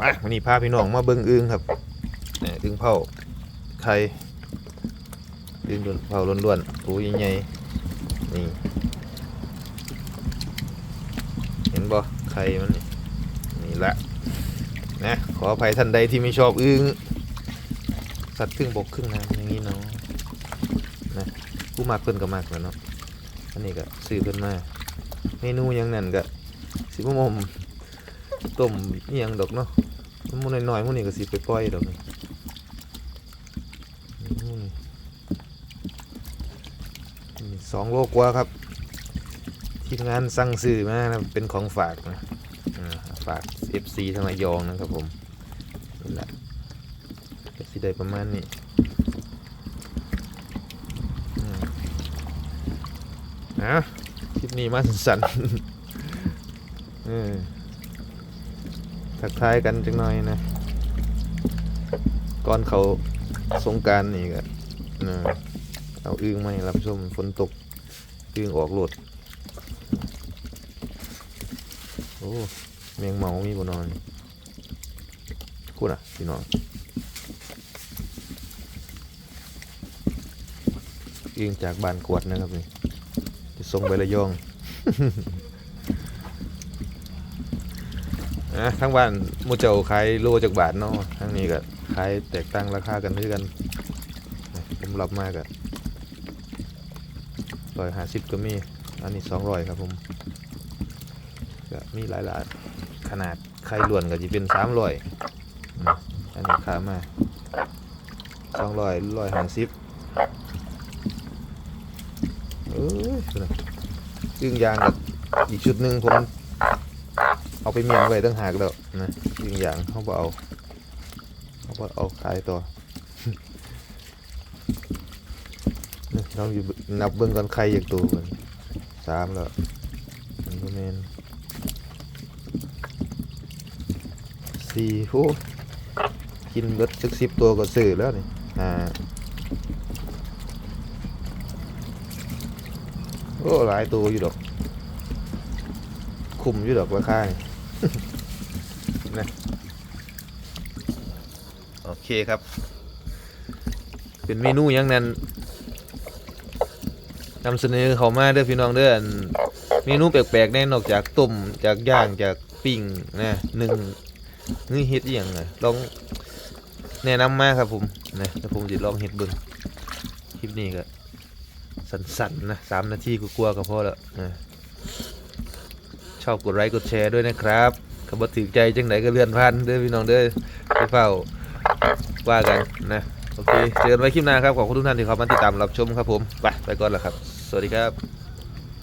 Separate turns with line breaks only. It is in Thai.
มาวันนี้พาพี่น้องมาเบิ่งอึงครับอึงเผาไข่อึงเผาล้วนๆตัวใหญ่ๆนี่เห็นบ่ไข่มันนี่นี่ละนะขออภัยท่านใดที่ไม่ชอบอึงสัตว์ครึ่งบกครึ่งน้ำอย่างนี้เนาะนะผู้มากเพิ่นก็มากแล้วเนาะอันนี้ก็ซื้อเพิ่นมาเมนูหยังนั่นก็สิบ่มม ต้มอีหยังดอกเนาะมันน้อยๆมูนี่ก็สิไปปล่อยดอกนี่นี่นี่สองโลกว่าครับ ทีมงานสั่งซื้อมานะเป็นของฝากนะฝาก FC ทางระยองนะครับผมนี่แหละก็สิได้ประมาณนี้นะคลิปนี้มาสั้นๆเออ ทักทายกันจังหน่อยนะก่อนเขาสงการนี่ก็เออเอาอึ้งมาให้รับชมฝนตกอึ้งออกหลดโอ้แมงเมามีบนนอนคุณอะพี่น้องยิงจากบานกวดนะครับนี่จะส่งไประยอง นะทั้งบ้านมูเจ้าขายโลจากบาทเนาะทั้งนี้ก็ขายแตกต่างราคากันด้วยกันผมรับมากอะร้อยห้าสิบก็มี อันนี้สองร้อยครับผมก็มีหลายหลายขนาดไข่ล้วนก็จะเป็นสามร้อยอันนี้ขามาสองร้อยร้อยห้าสิบเอ้ยนะยึ่งยางกับอีกชุดหนึ่งผม เอาไปเมียนไว้ตั้งหากแล้วนะยึ่งยางเขาบอกเอาเขาบอกเอาขายต่อเราอยู่นับเบิ้งก่อนไข่อยากตัวกันสามแล้วมันก็แมนสี่โอ้กินเบิดสักสิบตัวก็ซื้อแล้วนี่อ่าโอ้หลายตัวอยู่ดอก คุมอยู่ดอกราคานี่ นะโอเคครับ เป็นเมนูยังนั้นนำเสนอเขามาเด้อพี่น้องเด้อเมนูแปลกๆแน่นอกจากต้มจากย่างจากปิ้งนะหนึ่งนี่เฮ็ดอย่างไงลองแนะนำมาครับผมนะแล้วผมจะลองเฮ็ดเบิ่งคลิปนี้ก็สั้นๆนะสามนาทีก็กลัวๆก็พอแล้วนะ ชอบกดไลค์กดแชร์ด้วยนะครับคำว่าถือใจจังไหนก็เลื่อนพันเด้อพี่น้องเด้อไปเฝ้าว่ากันนะโอเคเจอกันไว้คลิปหน้าครับขอบคุณทุกท่านที่เข้ามาติดตามรับชมครับผมไปไปก่อนละครับ สวัสดีครับ